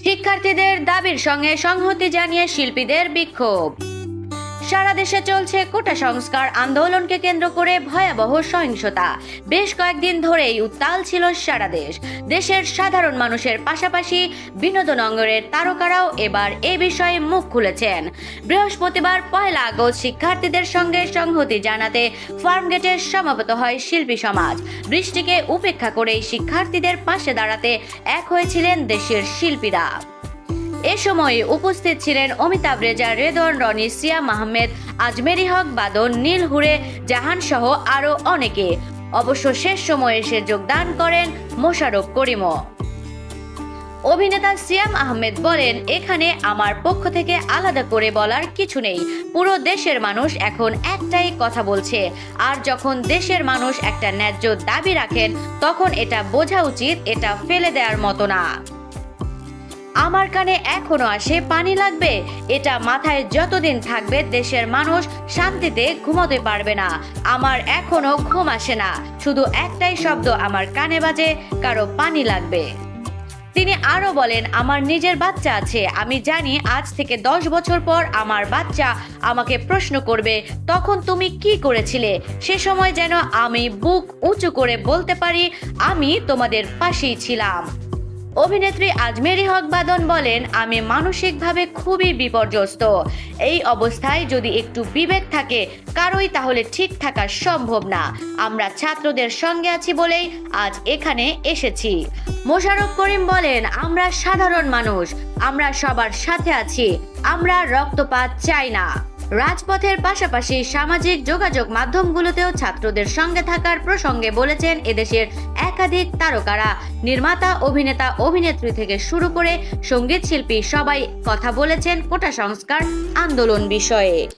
শিক্ষার্থীদের দাবির সঙ্গে সংহতি জানিয়ে শিল্পীদের বিক্ষোভ। সারা দেশে চলছে কোটা সংস্কার, আন্দোলনকে কেন্দ্র করে ভয়াবহ সহিংসতা। বেশ কয়েকদিন ধরেই উত্তাল ছিল সারা দেশ। দেশের সাধারণ মানুষের পাশাপাশি বিনোদন অঙ্গনের তারকারাও এবার এ বিষয়ে মুখ খুলেছেন। বৃহস্পতিবার পয়লা আগস্ট শিক্ষার্থীদের সঙ্গে সংহতি জানাতে ফার্মগেটের সমাবেত হয় শিল্পী সমাজ। বৃষ্টিকে উপেক্ষা করেই শিক্ষার্থীদের পাশে দাঁড়াতে এক হয়েছিলেন দেশের শিল্পীরা। এ সময় উপস্থিত ছিলেন অমিতাভ রেজা, রেদন রনি সিয়াম আহমেদ আজমেরি হক বাদন, নীল হুরে জাহান সহ আরও অনেকে। অবশ্য শেষ সময়ে এসে যোগদান করেন মোশারফ করিমও। অভিনেতা সিয়াম আহমেদ বলেন, এখানে আমার পক্ষ থেকে আলাদা করে বলার কিছু নেই। পুরো দেশের মানুষ এখন একটাই কথা বলছে। আর যখন দেশের মানুষ একটা ন্যায্য দাবি রাখেন, তখন এটা বোঝা উচিত, এটা ফেলে দেওয়ার মতো না। আমার কানে এখনও আসে পানি লাগবে। এটা মাথায় যতদিন থাকবে দেশের মানুষ শান্তিতে ঘুমোতে পারবে না। আমার এখনও ঘুম আসে না। শুধু একটাই শব্দ আমার কানে বাজে, কারও পানি লাগবে। তিনি আরও বলেন, আমার নিজের বাচ্চা আছে। আমি জানি আজ থেকে দশ বছর পর আমার বাচ্চা আমাকে প্রশ্ন করবে, তখন তুমি কি করেছিলে? সে সময় যেন আমি বুক উঁচু করে বলতে পারি, আমি তোমাদের পাশেই ছিলাম। অভিনেত্রী আজমেরি হক বাদন বলেন, আমি মানসিকভাবে খুবই বিপর্যস্ত। এই অবস্থায় যদি একটু বিবেক থাকে, কারোই তাহলে ঠিক থাকা সম্ভব না। আমরা ছাত্রদের সঙ্গে আছি বলেই আজ এখানে এসেছি। মোশারফ করিম বলেন, আমরা সাধারণ মানুষ। আমরা সবার সাথে আছি। আমরা রক্তপাত চাই না। রাজপথের পাশাপাশি সামাজিক যোগাযোগ মাধ্যমগুলোতেও ছাত্রদের সঙ্গে থাকার প্রসঙ্গে বলেছেন এদেশের একাধিক তারকারা। নির্মাতা, অভিনেতা, অভিনেত্রী থেকে শুরু করে সংগীত শিল্পী সবাই কথা বলেছেন কোটা সংস্কার আন্দোলন বিষয়ে।